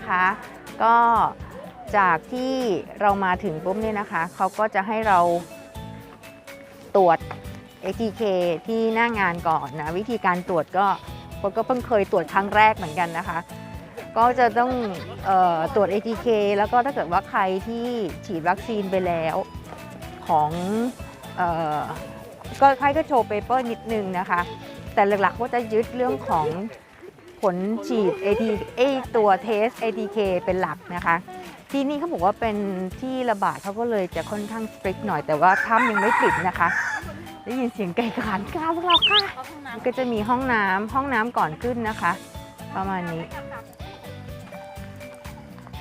นะคะ ก็จากที่เรามาถึงปุ๊บเนี่ยนะคะเขาก็จะให้เราตรวจ ATK ที่หน้างานก่อนนะ วิธีการตรวจก็คนก็เพิ่งเคยตรวจครั้งแรกเหมือนกันนะคะ ก็จะต้องออตรวจ ATK แล้วก็ถ้าเกิดว่าใครที่ฉีดวัคซีนไปแล้วของออก็ใครก็โชว์เปเปอร์นิดนึงนะคะ แต่หลักๆก็จะยึดเรื่องของ ผลฉีด AT ไอตัวเทส ATK เป็นหลักนะคะ ที่นี่เขาบอกว่าเป็นที่ระบาดเขาก็เลยจะค่อนข้างสตริกหน่อยแต่ว่าถ้ำยังไม่ปิดนะคะ ได้ยินเสียงไก่ขานกล้าวพวกเราค่ะก็จะมีห้องน้ำห้องน้ำก่อนขึ้นนะคะ ประมาณนี้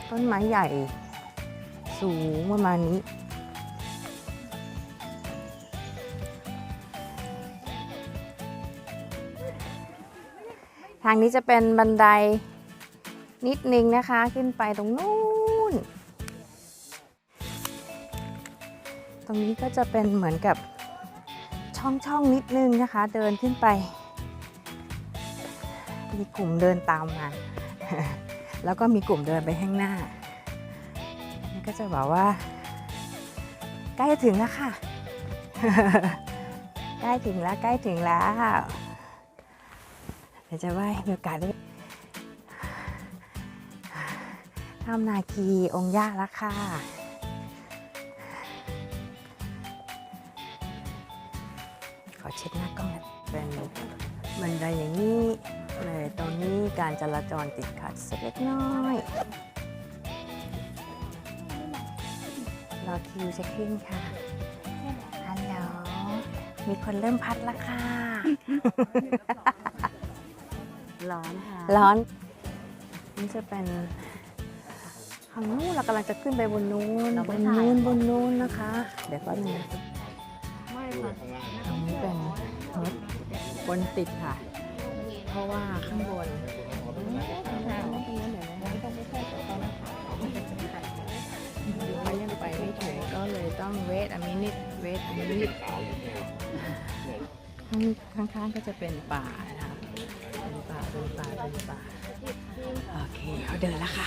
ต้นไม้ใหญ่สูงประมาณนี้างนี้จะเป็นบันไดนิดนึงนะคะขึ้นไปตรงนู้น ตรงนี้ก็จะเป็นเหมือนกับช่องช่องนิดนึงนะคะ เดินขึ้นไป มีกลุ่มเดินตามมา แล้วก็มีกลุ่มเดินไปข้างหน้านี่ก็จะบอกว่า ใกล้ถึงแล้วค่ะ ใกล้ถึงแล้วใกล้ถึงแล้ว เดี๋ยวจะไหว้มีโอกาสได้ทำนาคีองค์ย่าล้วค่ะขอเช็ดหน้ากล้องหน่อยเป็นบันไดอย่างนี้เลยตรงนี้การจราจรติดขัดสักเล็กน้อยรอคิวเช็คอินค่ะฮัลโหลมีคนเริ่มพัดล้วค่ะ ร้อนค่ะร้อน นี่จะเป็นทางนู้นเรากำลังจะขึ้นไปบนนู้นเราบไม่นถ่ายนู้นบนนู้นนะคะ เดี๋ยวก็นึงนะไม่ค่ะตรงนี้เป็นรถบนติดค่ะ เพราะว่าข้างบนเขายังไปไม่ถึงก็เลยต้องเวทอมินิตเวทอมินิตข้างๆก็จะเป็นป่านะคะ เป็นป่าเป็นป่าเป็นป่าโอเคเขาเดินแล้วค่ะ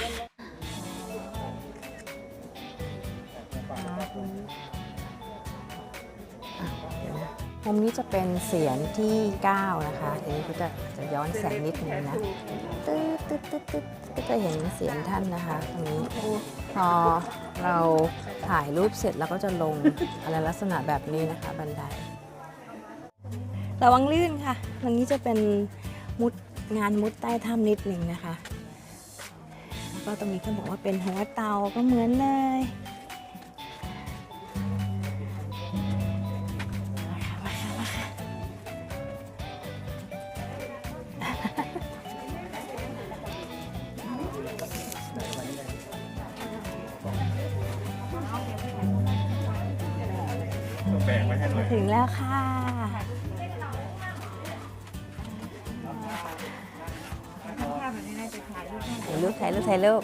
อะเดี๋ยวนะมุมนี้จะเป็นเสียงที่ 9 นะคะทีนี้ก็จะจะย้อนแสงนิดนึงนะตึ๊ดตึ๊ดตึ๊ดตึ๊ดก็จะเห็นเสียงท่านนะคะตรงนี้พอเราถ่ายรูปเสร็จแล้วก็จะลงอะไรลักษณะแบบนี้นะคะบันไดระวังลื่นค่ะตรงนี้จะเป็นมุด งานมุดใต้ถ้ำนิดหนึ่งนะคะ แล้วก็ตรงนี้เขาบอกว่าเป็นหัวเตาก็เหมือนเลยมาค่ะมาค่ะมาค่ะมาถึงแล้วค่ะ ถ่ายรูปถ่ายรูป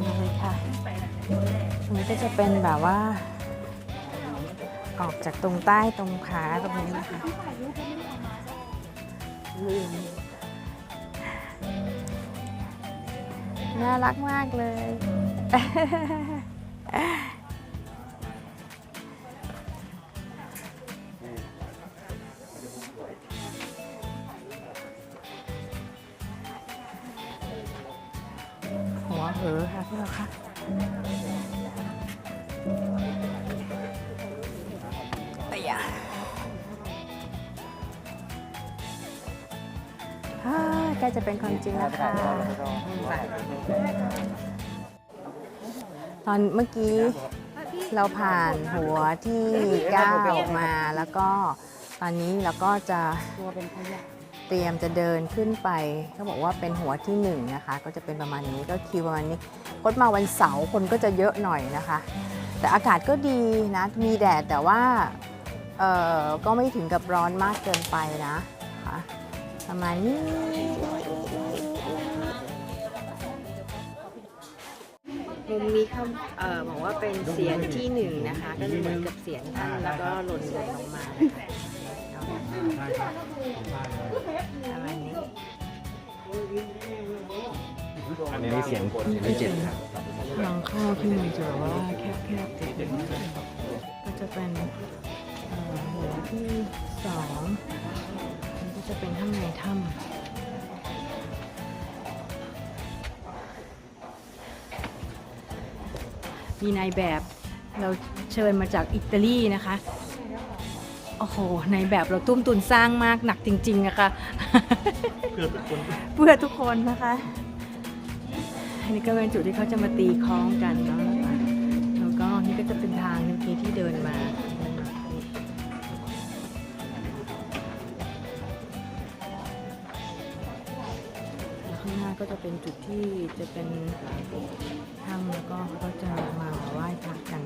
ถ่เลยค่ะตรงนี้ก็จะเป็นแบบว่า ออกจากตรงใต้ตรงขาตรงนี้นะคะน่ารักมากเลย เหอค่ะพี่เราค่ะแต่ยาฮ่าใกล้จะเป็นความจริงแล้วค่ะตอนเมื่อกี้เราผ่านหัวที่ 9 มาแล้วก็ตอนนี้เราก็จะตัวเป็นขยะ เตรียมจะเดินขึ้นไปเขาบอกว่าเป็นหัวที่หนึ่งนะคะ ก็จะเป็นประมาณนี้ก็คิวประมาณนี้พดมาวันเสาร์คนก็จะเยอะหน่อยนะคะ แต่อากาศก็ดีนะมีแดดแต่ว่าเออก็ไม่ถึงกับร้อนมากเกินไปนะคะประมาณนี้มุมนี้เขาเอ่อบอกว่าเป็นเสียนที่หนึ่งนะคะ ก็จะเหมือนกับเสียนท่านแล้วก็หล่นหล่นลงมา นะคะประมาณนี้อันนี้เสียงที่เจ็ดครับทางข้าที่มันจะแบบว่าแคบๆติดก็จะเป็นหัวที่สองมันก็จะเป็นข้างในถ้ำมีนายแบบเราเชิญมาจากอิตาลีนะคะ โอ้โหนายแบบเราตุ้มตุนสร้างมากหนักจริงๆอะค่ะเพื่อทุกคนนะคะ อันนี้ก็เป็นจุดที่เขาจะมาตีคล้องกันเนาะนะคะแล้วก็นี่ก็จะเป็นทางเมื่อกี้ที่เดินมา แล้วข้างหน้าก็จะเป็นจุดที่จะเป็นถ้ำแล้วก็เขาก็จะมาไหว้พระกัน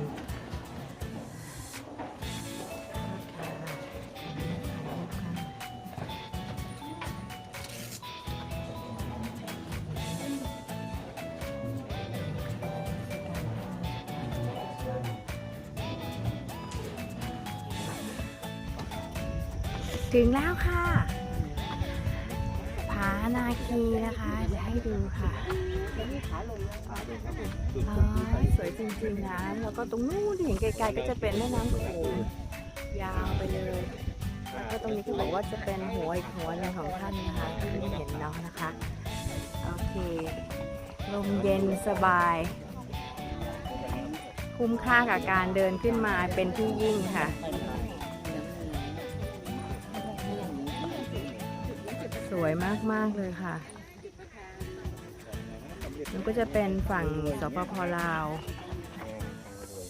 ถึงแล้วค่ะ ผานาคีนะคะจะให้ดูค่ะอ๋อสวยจริงๆนะแล้วก็ตรงนู้นที่เห็นไกลๆก็จะเป็นแม่น้ำโขงยาวไปเลยแล้วก็ตรงนี้ก็บอกว่าจะเป็นหัวอีกหัวหนึงของท่านนะคะที่ไม่เห็นเนาะนะคะโอเคลมเย็นสบาย คุ้มค่ากับการเดินขึ้นมาเป็นที่ยิ่งค่ะ วยมาก ๆ เลยค่ะ มันก็จะเป็นฝั่งสปปลาว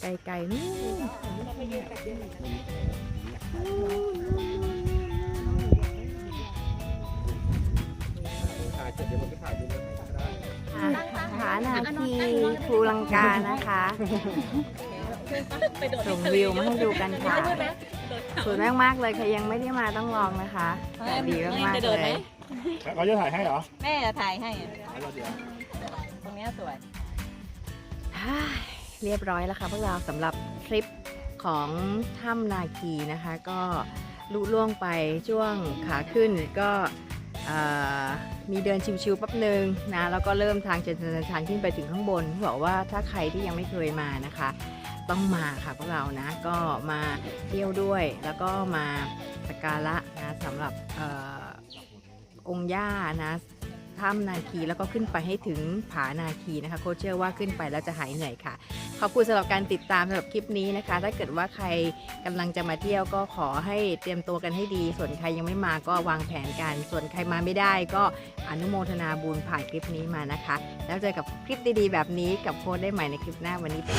ไกลๆนู่นผานาคีภูลังกานะคะ ส่งวิวมาให้ดูกันค่ะสวยมากๆเลยใครยังไม่ได้มาต้องลองนะคะ แต่ดีมากๆเลย เขาจะถ่ายให้เหรอแม่จะถ่ายให้อะตรงเนี้ยสวย ฮ่าเรียบร้อยแล้วค่ะพวกเราสำหรับทริปของถ้ำนาคีนะคะ ก็ลุล่วงไปช่วงขาขึ้นก็เอ่อมีเดินชิวๆแป๊บหนึ่งนะแล้วก็เริ่มทางเจริญชันขึ้นไปถึงข้างบนบอกว่าถ้าใครที่ยังไม่เคยมานะคะ ต้องมาค่ะพวกเรานะก็มาเที่ยวด้วยแล้วก็มาสักการะนะสำหรับเออ องค์ย่านะถ้ำนาคีแล้วก็ขึ้นไปให้ถึงผานาคีนะคะโคชเชื่อว่าขึ้นไปแล้วจะหายเหนื่อยค่ะ ขอบคุณสำหรับการติดตามสำหรับคลิปนี้นะคะ ถ้าเกิดว่าใครกำลังจะมาเที่ยวก็ขอให้เตรียมตัวกันให้ดี ส่วนใครยังไม่มาก็วางแผนกัน ส่วนใครมาไม่ได้ก็อนุโมทนาบุญผ่านคลิปนี้มานะคะ แล้วเจอกับคลิปดีๆแบบนี้กับโค้ดได้ใหม่ในคลิปหน้าวันนี้ไป